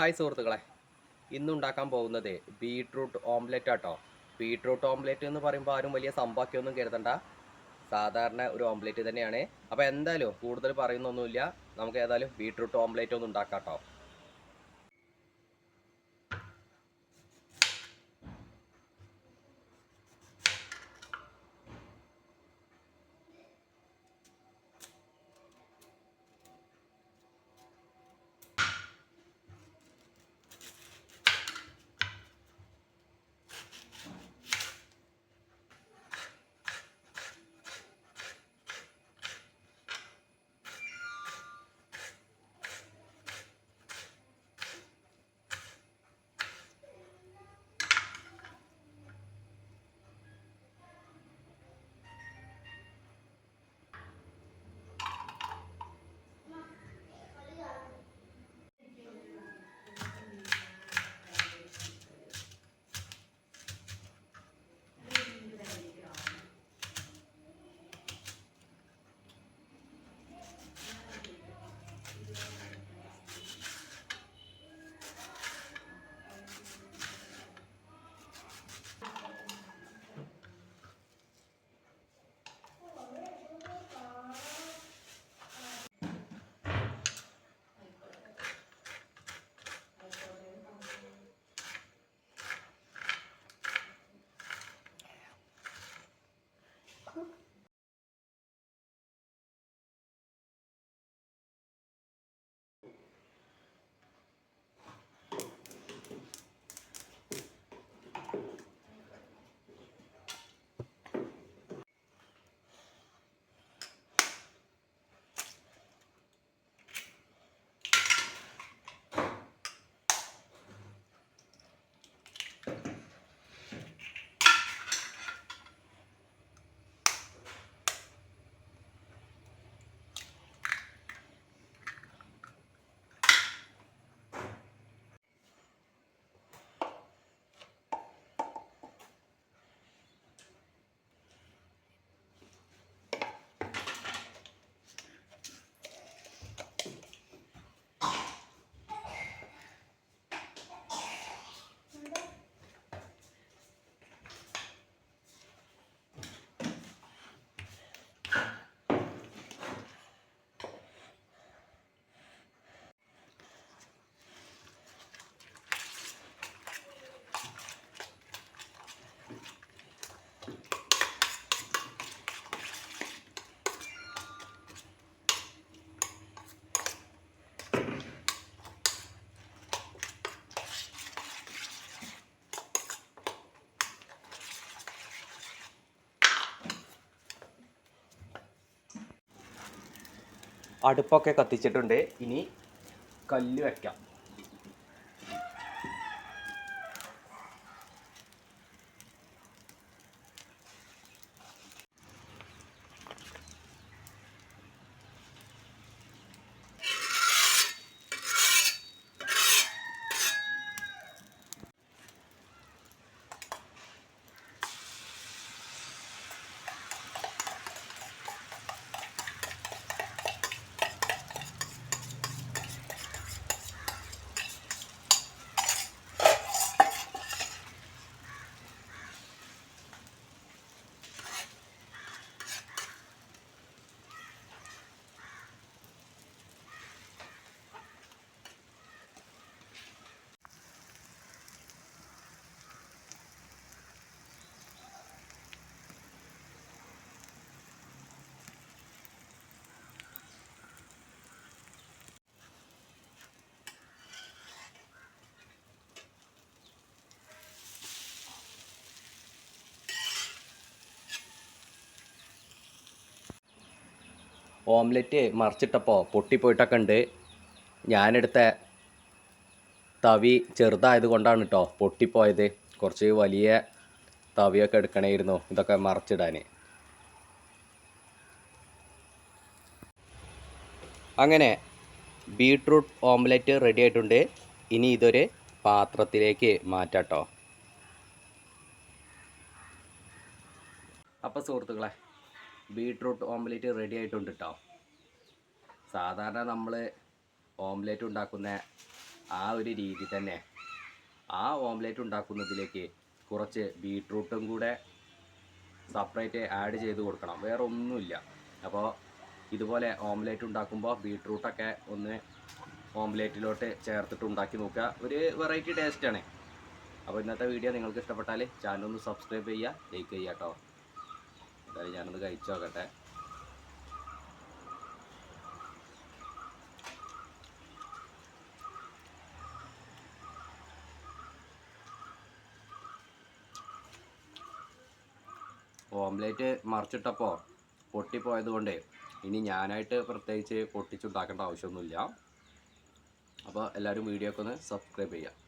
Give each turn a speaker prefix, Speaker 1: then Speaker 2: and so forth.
Speaker 1: Hi സുഹൃത്തുക്കളെ. ഇന്നുണ്ടാക്കാൻ പോകുന്നത് ബീട്രൂട്ട് ഓംലെറ്റ് ആട്ടോ. ബീട്രൂട്ട് ഓംലെറ്റ് എന്ന് പറയുമ്പോൾ ആരും വലിയ സംഭവമൊന്നും കരുതണ്ട. സാധാരണ ഒരു ഓംലെറ്റ് തന്നെയാണ്. അപ്പോൾ എന്തായാലും കൂടുതൽ പറയുന്നൊന്നുമില്ല. നമുക്ക് ഏതായാലും ബീട്രൂട്ട് ഓംലെറ്റ് ഒന്ന് ഉണ്ടാക്കാം കേട്ടോ അടുപ്പൊക്കെ കത്തിച്ചിട്ടുണ്ട്. ഇനി കല്ല് വെക്കാം. ഓംലെറ്റ് മറിച്ചിട്ടപ്പോൾ പൊട്ടിപ്പോയിട്ടൊക്കെ ഉണ്ട് ഞാനെടുത്ത തവി ചെറുതായത് കൊണ്ടാണ് കേട്ടോ പൊട്ടിപ്പോയത്. കുറച്ച് വലിയ തവിയൊക്കെ എടുക്കണമായിരുന്നു ഇതൊക്കെ മറിച്ചിടാൻ അങ്ങനെ ബീട്രൂട്ട് ഓംലെറ്റ് റെഡി ആയിട്ടുണ്ട് ഇനി ഇതൊരു പാത്രത്തിലേക്ക് മാറ്റാട്ടോ. അപ്പോൾ സുഹൃത്തുക്കളെ ബീട്രൂട്ട് ഓംലെറ്റ് റെഡി ആയിട്ടുണ്ട് കേട്ടോ സാധാരണ നമ്മൾ ഓംലെറ്റ് ഉണ്ടാക്കുന്ന ആ ഒരു രീതി തന്നെ. ആ ഓംലേറ്റ് ഉണ്ടാക്കുന്നതിലേക്ക് കുറച്ച് ബീട്രൂട്ടും കൂടെ സെപ്പറേറ്റ് ആഡ് ചെയ്ത് കൊടുക്കണം. വേറെ ഒന്നുമില്ല. അപ്പോൾ ഇതുപോലെ ഓംലേറ്റ് ഉണ്ടാക്കുമ്പോൾ ബീട്രൂട്ടൊക്കെ ഒന്ന് ഓംലേറ്റിലോട്ട് ചേർത്തിട്ട് ഉണ്ടാക്കി നോക്കുക. ഒരു വെറൈറ്റി ടേസ്റ്റാണ് അപ്പോൾ ഇന്നത്തെ വീഡിയോ നിങ്ങൾക്ക് ഇഷ്ടപ്പെട്ടാൽ ചാനൽ ഒന്ന് സബ്സ്ക്രൈബ് ചെയ്യുക ലൈക്ക് ചെയ്യുക കേട്ടോ എന്തായാലും ഞാനത് കഴിച്ചു നോക്കട്ടെ. ഓംലേറ്റ് മറിച്ചിട്ടപ്പോൾ പൊട്ടിപ്പോയത് കൊണ്ട് ഇനി ഞാനായിട്ട് പ്രത്യേകിച്ച് പൊട്ടിച്ചുണ്ടാക്കേണ്ട ആവശ്യമൊന്നുമില്ല. അപ്പോൾ എല്ലാവരും വീഡിയോ ഒക്കെ ഒന്ന് സബ്സ്ക്രൈബ് ചെയ്യുക